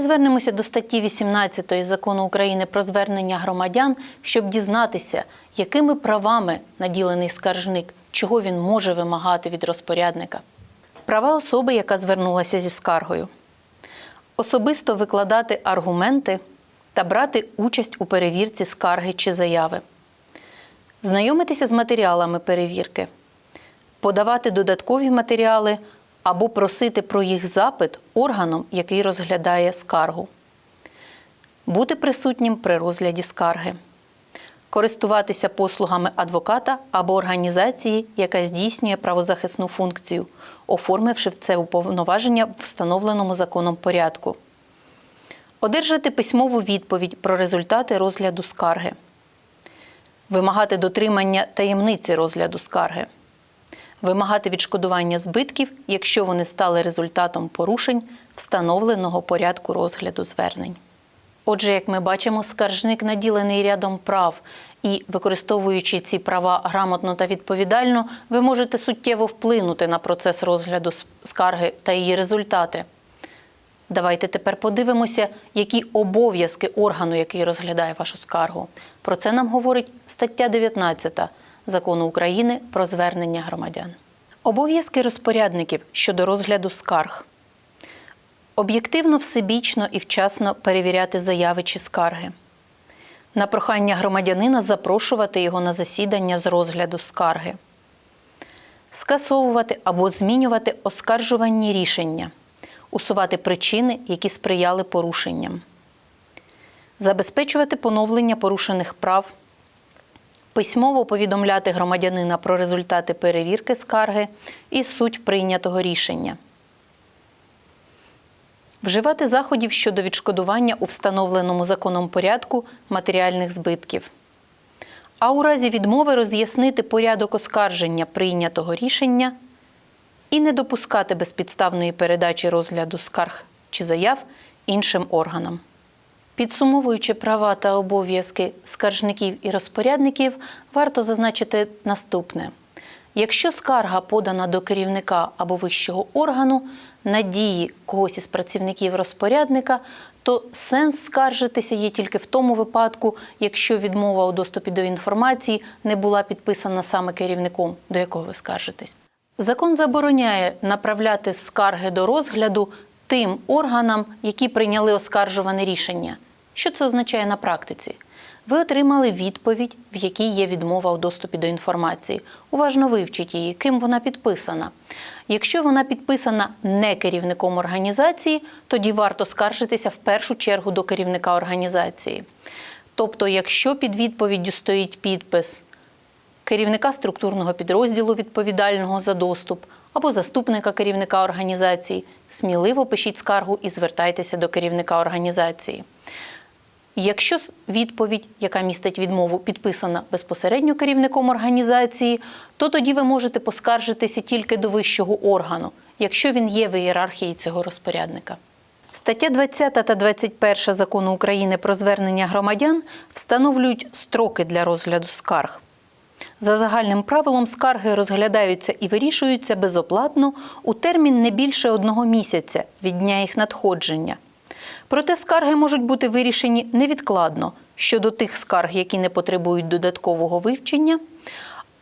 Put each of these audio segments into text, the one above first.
Звернемося до статті 18 закону України про звернення громадян, щоб дізнатися, якими правами наділений скаржник, чого він може вимагати від розпорядника. Права особи, яка звернулася зі скаргою. Особисто викладати аргументи та брати участь у перевірці скарги чи заяви. Знайомитися з матеріалами перевірки, подавати додаткові матеріали або просити про їх запит органом, який розглядає скаргу, бути присутнім при розгляді скарги, користуватися послугами адвоката або організації, яка здійснює правозахисну функцію, оформивши це уповноваження в встановленому законом порядку, одержати письмову відповідь про результати розгляду скарги, вимагати дотримання таємниці розгляду скарги вимагати відшкодування збитків, якщо вони стали результатом порушень встановленого порядку розгляду звернень. Отже, як ми бачимо, скаржник наділений рядом прав, і, використовуючи ці права грамотно та відповідально, ви можете суттєво вплинути на процес розгляду скарги та її результати. Давайте тепер подивимося, які обов'язки органу, який розглядає вашу скаргу. Про це нам говорить стаття 19 закону України про звернення громадян. Обов'язки розпорядників щодо розгляду скарг. Об'єктивно, всебічно і вчасно перевіряти заяви чи скарги. На прохання громадянина запрошувати його на засідання з розгляду скарги. Скасовувати або змінювати оскаржуванні рішення. Усувати причини, які сприяли порушенням. Забезпечувати поновлення порушених прав письмово повідомляти громадянина про результати перевірки скарги і суть прийнятого рішення, вживати заходів щодо відшкодування у встановленому законом порядку матеріальних збитків. А у разі відмови роз'яснити порядок оскарження прийнятого рішення і не допускати безпідставної передачі розгляду скарг чи заяв іншим органам. Підсумовуючи права та обов'язки скаржників і розпорядників, варто зазначити наступне: якщо скарга подана до керівника або вищого органу на дії когось із працівників розпорядника, то сенс скаржитися є тільки в тому випадку, якщо відмова у доступі до інформації не була підписана саме керівником, до якого ви скаржитесь. Закон забороняє направляти скарги до розгляду тим органам, які прийняли оскаржуване рішення. Що це означає на практиці? Ви отримали відповідь, в якій є відмова у доступі до інформації. Уважно вивчіть її, ким вона підписана. Якщо вона підписана не керівником організації, тоді варто скаржитися в першу чергу до керівника організації. Тобто, якщо під відповіддю стоїть підпис керівника структурного підрозділу відповідального за доступ або заступника керівника організації, сміливо пишіть скаргу і звертайтеся до керівника організації. Якщо відповідь, яка містить відмову, підписана безпосередньо керівником організації, то тоді ви можете поскаржитися тільки до вищого органу, якщо він є в ієрархії цього розпорядника. Стаття 20 та 21 закону України про звернення громадян встановлюють строки для розгляду скарг. За загальним правилом, скарги розглядаються і вирішуються безоплатно у термін не більше одного місяця від дня їх надходження. Проте скарги можуть бути вирішені невідкладно щодо тих скарг, які не потребують додаткового вивчення.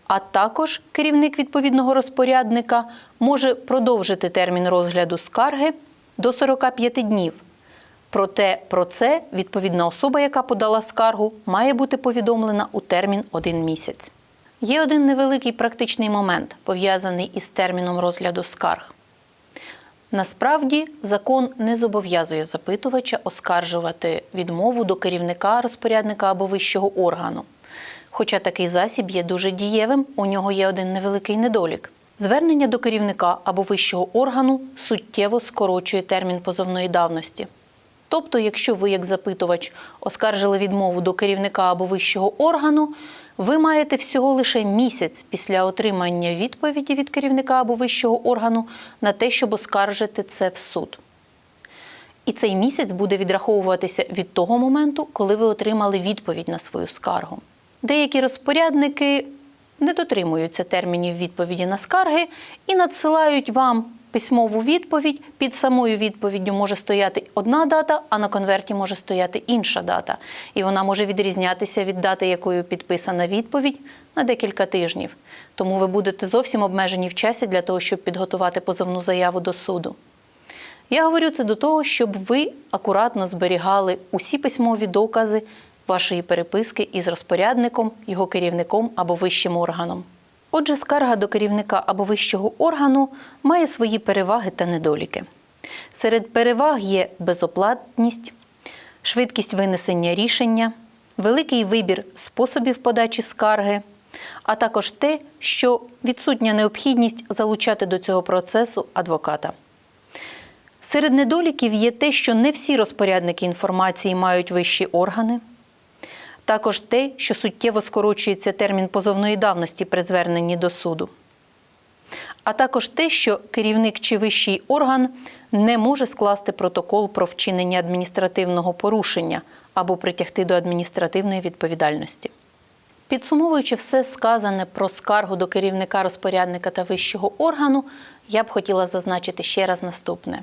А також керівник відповідного розпорядника може продовжити термін розгляду скарги до 45 днів. Проте про це відповідна особа, яка подала скаргу, має бути повідомлена у термін один місяць. Є один невеликий практичний момент, пов'язаний із терміном розгляду скарг. Насправді закон не зобов'язує запитувача оскаржувати відмову до керівника, розпорядника або вищого органу. Хоча такий засіб є дуже дієвим, у нього є один невеликий недолік. Звернення до керівника або вищого органу суттєво скорочує термін позовної давності. Тобто, якщо ви, як запитувач, оскаржили відмову до керівника або вищого органу, ви маєте всього лише місяць після отримання відповіді від керівника або вищого органу на те, щоб оскаржити це в суд. І цей місяць буде відраховуватися від того моменту, коли ви отримали відповідь на свою скаргу. Деякі розпорядники не дотримуються термінів відповіді на скарги і надсилають вам письмову відповідь, під самою відповіддю може стояти одна дата, а на конверті може стояти інша дата. І вона може відрізнятися від дати, якою підписана відповідь, на декілька тижнів. Тому ви будете зовсім обмежені в часі для того, щоб підготувати позовну заяву до суду. Я говорю це до того, щоб ви акуратно зберігали усі письмові докази вашої переписки із розпорядником, його керівником або вищим органом. Отже, скарга до керівника або вищого органу має свої переваги та недоліки. Серед переваг є безоплатність, швидкість винесення рішення, великий вибір способів подачі скарги, а також те, що відсутня необхідність залучати до цього процесу адвоката. Серед недоліків є те, що не всі розпорядники інформації мають вищі органи. Також те, що суттєво скорочується термін позовної давності при зверненні до суду. А також те, що керівник чи вищий орган не може скласти протокол про вчинення адміністративного порушення або притягти до адміністративної відповідальності. Підсумовуючи все сказане про скаргу до керівника розпорядника та вищого органу, я б хотіла зазначити ще раз наступне.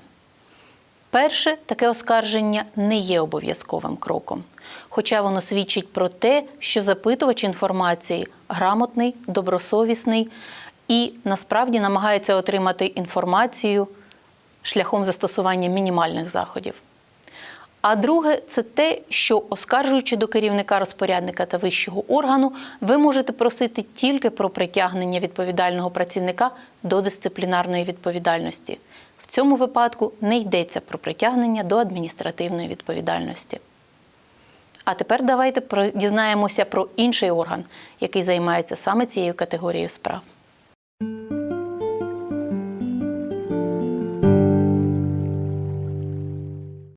Перше, таке оскарження не є обов'язковим кроком, хоча воно свідчить про те, що запитувач інформації грамотний, добросовісний і насправді намагається отримати інформацію шляхом застосування мінімальних заходів. А друге, це те, що оскаржуючи до керівника розпорядника та вищого органу, ви можете просити тільки про притягнення відповідального працівника до дисциплінарної відповідальності. В цьому випадку не йдеться про притягнення до адміністративної відповідальності. А тепер давайте дізнаємося про інший орган, який займається саме цією категорією справ.